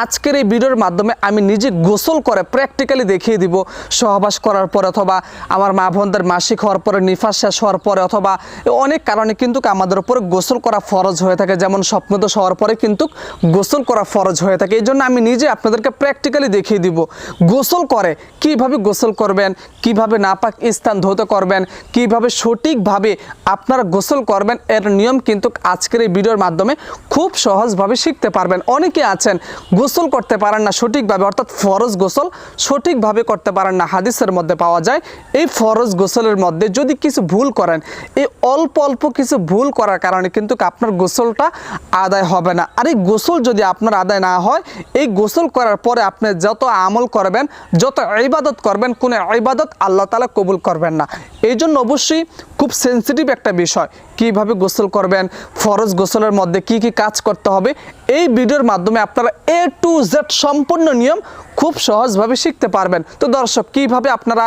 আজকের এই ভিডিওর মাধ্যমে আমি নিজে গোসল করে প্র্যাকটিক্যালি দেখিয়ে দিব, সহবাস করার পরে অথবা আমার মা বোনদের মাসিক হওয়ার পরে, নিফাস শেষ হওয়ার পরে অথবা অনেক কারণে কিন্তু আমাদের উপরে গোসল করা ফরজ হয়ে থাকে। যেমন স্বপ্নদোষ হওয়ার পরে কিন্তু গোসল করা ফরজ হয়ে থাকে। এই জন্য আমি নিজে আপনাদেরকে প্র্যাকটিক্যালি দেখিয়ে দিব, গোসল করে কীভাবে গোসল করবেন, কীভাবে নাপাক স্থান ধৌত করবেন, কীভাবে সঠিকভাবে আপনারা গোসল করবেন, এর নিয়ম কিন্তু আজকের এই ভিডিওর মাধ্যমে খুব সহজভাবে শিখতে পারবেন। অনেকে আছেন গোসল করতে পারেন না সঠিকভাবে, অর্থাৎ ফরজ গোসল সঠিকভাবে করতে পারেন না। হাদিসের মধ্যে পাওয়া যায়, এই ফরজ গোসলের মধ্যে যদি কিছু ভুল করেন, এই অল্প অল্প কিছু ভুল করার কারণে কিন্তু আপনার গোসলটা আদায় হবে না। আর এই গোসল যদি আপনার আদায় না হয়, এই গোসল করার পরে আপনি যত আমল করবেন, যত ইবাদত করবেন, কোনো ইবাদত আল্লাহ তালা কবুল করবেন না। এই জন্য অবশ্যই খুব সেন্সিটিভ একটা বিষয়, কীভাবে গোসল করবেন, ফরজ গোসলের মধ্যে কি কি কাজ করতে হবে এই ভিডিওর মাধ্যমে আপনারা এ টু জেড সম্পূর্ণ নিয়ম খুব সহজভাবে শিখতে পারবেন। তো দর্শক, কীভাবে আপনারা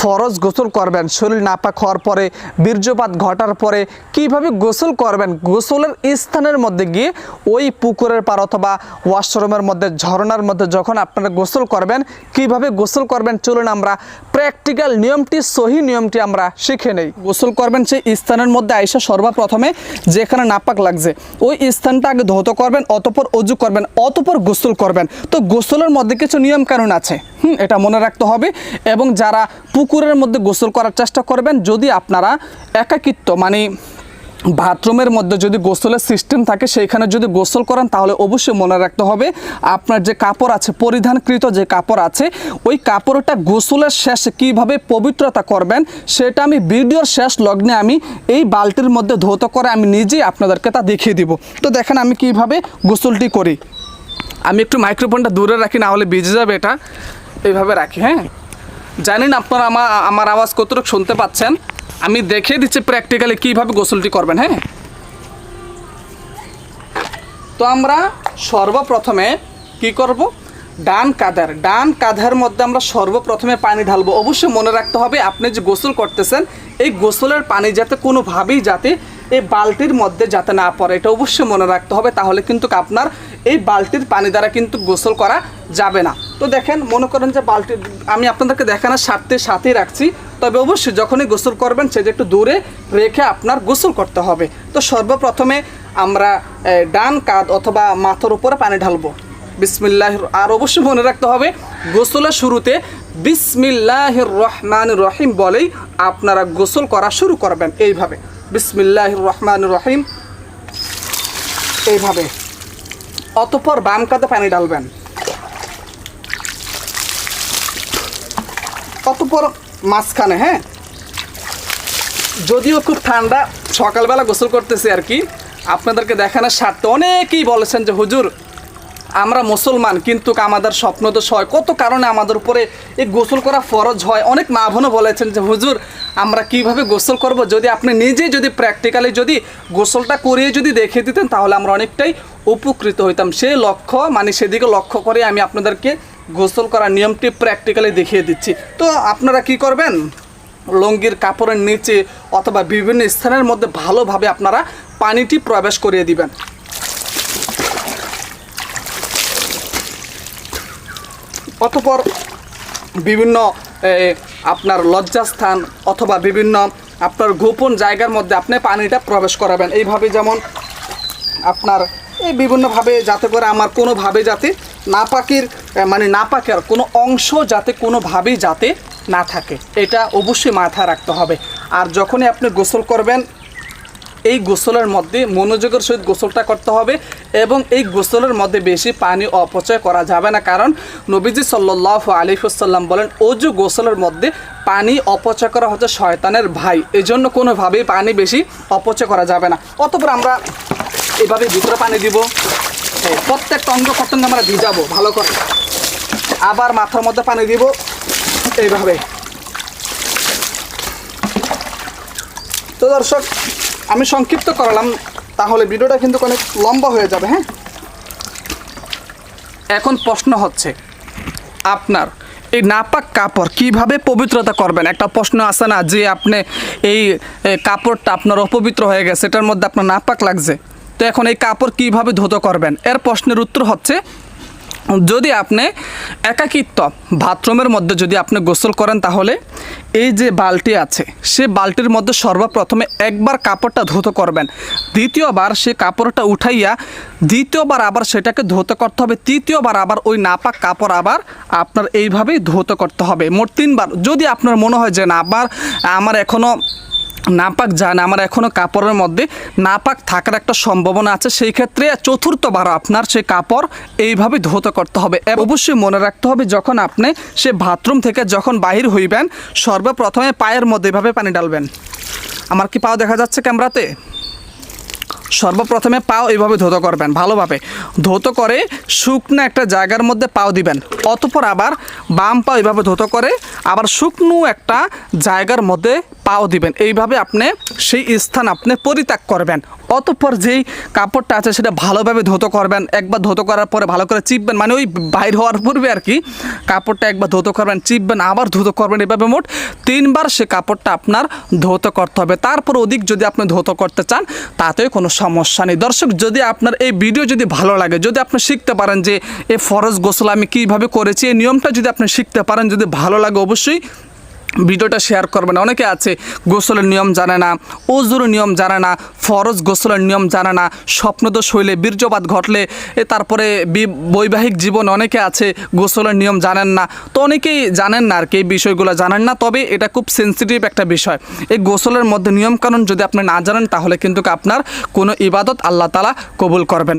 ফরজ গোসল করবেন, শরীর নাপাক হওয়ার পরে, বীর্যপাত ঘটার পরে, কীভাবে গোসল করবেন, গোসলের স্থানের মধ্যে গিয়ে ওই পুকুরের পার অথবা ওয়াশরুমের মধ্যে, ঝর্ণার মধ্যে যখন আপনারা গোসল করবেন, কীভাবে গোসল করবেন, চলুন আমরা প্র্যাকটিক্যাল নিয়মটি, সহি নিয়মটি আমরা শিখে নেই। গোসল করবেন সেই স্থানের মধ্যে আইসা সর্বপ্রথমে যেখানে নাপাক লাগছে, ওই স্থানটা আগে ধৌত করবেন অতপর অজু করবেন, অতপর গোসল করবেন। তো গোসলের মধ্যে কিছু নিয়ম কানুন আছে। হুম, এটা মনে রাখতে হবে। এবং যারা পুকুরের মধ্যে গোসল করার চেষ্টা করবেন, যদি আপনারা একাকিত্ব মানে বাথরুমের মধ্যে যদি গোসলের সিস্টেম থাকে, সেইখানে যদি গোসল করেন, তাহলে অবশ্যই মনে রাখতে হবে আপনার যে কাপড় আছে, পরিধানকৃত যে কাপড় আছে, ওই কাপড়টা গোসলের শেষে কীভাবে পবিত্রতা করবেন, সেটা আমি ভিডিওর শেষ লগ্নে আমি এই বালতির মধ্যে ধৌত করে আমি নিজেই আপনাদেরকে তা দেখিয়ে দিব। তো দেখেন আমি কীভাবে গোসলটি করি। আমি একটু মাইক্রোফোনটা দূরে রাখি, না হলে ভিজে যাবে এটা। এইভাবে রাখি হ্যাঁ? জানি আপনার আপনারা আমার আমার আওয়াজ কতটুকু শুনতে পাচ্ছেন? আমি দেখে দিচ্ছি প্র্যাকটিক্যালি কীভাবে গোসলটি করবেন হ্যাঁ? তো আমরা সর্বপ্রথমে কি করব? ডান কাদার, ডান কাঁধের মধ্যে আমরা সর্বপ্রথমে পানি ঢালবো। অবশ্যই মনে রাখতে হবে, আপনি যে গোসল করতেছেন, এই গোসলের পানি যাতে কোনোভাবেই যাতে এই বালতির মধ্যে যাতে না পড়ে, এটা অবশ্যই মনে রাখতে হবে, তাহলে কিন্তু আপনার এই বালতির পানি দ্বারা কিন্তু গোসল করা যাবে না। তো দেখেন, মনে করেন যে বালতি, আমি আপনাদেরকে দেখানোর স্বার্থে সাথেই রাখছি, তবে অবশ্যই যখনই গোসল করবেন সেটা একটু দূরে রেখে আপনার গোসল করতে হবে। তো সর্বপ্রথমে আমরা ডান কাঁধ অথবা মাথার উপরে পানি ঢালবো। বিসমিল্লাহ আর অবশ্যই মনে রাখতে হবে, গোসলের শুরুতে বিসমিল্লাহ রহমান রহিম বলেই আপনারা গোসল করা শুরু করবেন এইভাবে। বিসমিল্লাহ রহমান রহিম এইভাবে। অতঃপর বাম কাঁধে পানি ঢালবেন। অতঃপর মাঝখানে হ্যাঁ? যদিও খুব ঠান্ডা, সকালবেলা গোসল করতেছি আর কি, আপনাদেরকে দেখানোর স্বার্থে অনেকেই বলেছেন যে, হুজুর আমরা মুসলমান, কিন্তু আমাদের স্বপ্ন দোষ হয়। কত কারণে আমাদের উপরে এই গোসল করা ফরজ হয়? অনেক মা বোনও বলেছেন যে, হুজুর, আমরা কীভাবে গোসল করব? যদি আপনি নিজে যদি প্র্যাকটিক্যালি যদি গোসলটা করিয়ে যদি দেখিয়ে দিতেন, তাহলে আমরা অনেকটাই উপকৃত হইতাম। সেই লক্ষ্য মানে সেদিকে লক্ষ্য করে আমি আপনাদেরকে গোসল করার নিয়মটি প্র্যাকটিক্যালি দেখিয়ে দিচ্ছি। তো আপনারা কি করবেন? লঙ্গির কাপড়ের নিচে অথবা বিভিন্ন স্থানের মধ্যে ভালোভাবে আপনারা পানিটি প্রবেশ করিয়ে দিবেন। অতপর বিভিন্ন আপনার লজ্জাস্থান অথবা বিভিন্ন আপনার গোপন জায়গার মধ্যে আপনি পানিটা প্রবেশ করাবেন। এইভাবে যেমন আপনার এই বিভিন্নভাবে যাতে করে আমার কোনোভাবে যাতে নাপাকের মানে নাপাকের কোনো অংশ যাতে কোনোভাবেই যাতে না থাকে। এটা অবশ্যই মাথায় রাখতে হবে। আর যখনই আপনি গোসল করবেন এই গোসলের মধ্যে মনোযোগের সহিত গোসলটা করতে হবে এবং এই গোসলের মধ্যে বেশি পানি অপচয় করা যাবে না। কারণ নবীজি সাল্লাহ আলিফুসাল্লাম বলেন অজু গোসলের মধ্যে পানি অপচয় করা হচ্ছে শয়তানের ভাই এই জন্য কোনোভাবেই পানি বেশি অপচয় করা যাবে না। অতপর আমরা এভাবে ভিতরে পানি দিব। প্রত্যেকটা অঙ্গ প্রত্যঙ্গ আমরা ভিজাবো, ভালো করে। আবার মাথার মধ্যে পানি দিব। এইভাবে। তো দর্শক আমি সংক্ষিপ্ত করালাম, তাহলে ভিডিওটা কিন্তু অনেক লম্বা হয়ে যাবে হ্যাঁ? এখন প্রশ্ন হচ্ছে, আপনার এই নাপাক কাপড় কীভাবে পবিত্রতা করবেন? একটা প্রশ্ন আছে না, যে আপনি এই কাপড়টা আপনার অপবিত্র হয়ে গেছে এটার মধ্যে আপনার নাপাক লাগছে। তো এখন এই কাপড় কীভাবে ধুতো করবেন? এর প্রশ্নের উত্তর হচ্ছে, যদি আপনি একাকিত্ব বাথরুমের মধ্যে যদি আপনি গোসল করেন তাহলে এই যে বালটি আছে, সে বালটির মধ্যে সর্বপ্রথমে একবার কাপড়টা ধৌত করবেন। দ্বিতীয়বার সে কাপড়টা উঠাইয়া, দ্বিতীয়বার আবার সেটাকে ধুতে করতে হবে। তৃতীয়বার আবার ওই নাপাক কাপড় আবার আপনার এইভাবেই ধুতে করতে হবে। মোট তিনবার। যদি আপনার মনে হয় যে না, আবার আমার এখনও নাপাক যায় না আমার এখনও কাপড়ের মধ্যে নাপাক থাকার একটা সম্ভাবনা আছে। সেই ক্ষেত্রে চতুর্থবার আপনার সেই কাপড় এইভাবে ধুতে করতে হবে। অবশ্যই মনে রাখতে হবে, যখন আপনি সে বাথরুম থেকে যখন বাহির হইবেন, সর্বপ্রথমে পায়ের মধ্যে এভাবে পানি ডালবেন আমার কি পাও দেখা যাচ্ছে ক্যামেরাতে? সর্বপ্রথমে পাও এইভাবে ধৌত করবেন, ভালোভাবে। ধৌত করে শুকনো একটা জায়গার মধ্যে পাও দিবেন। অতপর আবার বাম পাও এইভাবে ধৌত করে, আবার শুকনো একটা জায়গার মধ্যে পাও দিবেন। এইভাবে আপনি সেই স্থান আপনি পরিত্যাগ করবেন। অতঃপর যেই কাপড়টা আছে সেটা ভালোভাবে ধৌত করবেন। একবার ধৌত করার পরে ভালো করে চিপবেন। মানে ওই বাইর হওয়ার পূর্বে আর কি, কাপড়টা একবার ধৌত করবেন, চিপবেন, আবার ধৌত করবেন এভাবে মোট তিনবার সে কাপড়টা আপনার ধৌত করতে হবে। তারপর অধিক যদি আপনি ধৌত করতে চান তাতেও কোনো সমস্যা নেই। দর্শক, যদি আপনার এই ভিডিও যদি ভালো লাগে, যদি আপনি শিখতে পারেন যে এই ফরজ গোসল আমি কীভাবে করেছি, এই নিয়মটা যদি আপনি শিখতে পারেন, যদি ভালো লাগে অবশ্যই ভিডিওটা শেয়ার করবেন অনেকে আছে, গোসলের নিয়ম জানে না ওজুর নিয়ম জানে না, ফরজ গোসলের নিয়ম জানে না, স্বপ্নদোষ হইলে বীর্যপাত ঘটলে তারপরে বৈবাহিক জীবন অনেকে আছে, গোসলের নিয়ম জানেন না। তো অনেকেই জানেন না আর কি, এই বিষয়গুলো জানেন না, তবে এটা খুব সেন্সিটিভ একটা বিষয়। এই গোসলের মধ্যে নিয়মকানুন যদি আপনি না জানেন, তাহলে কিন্তু আপনার কোনো ইবাদত আল্লাহ তালা কবুল করবেন।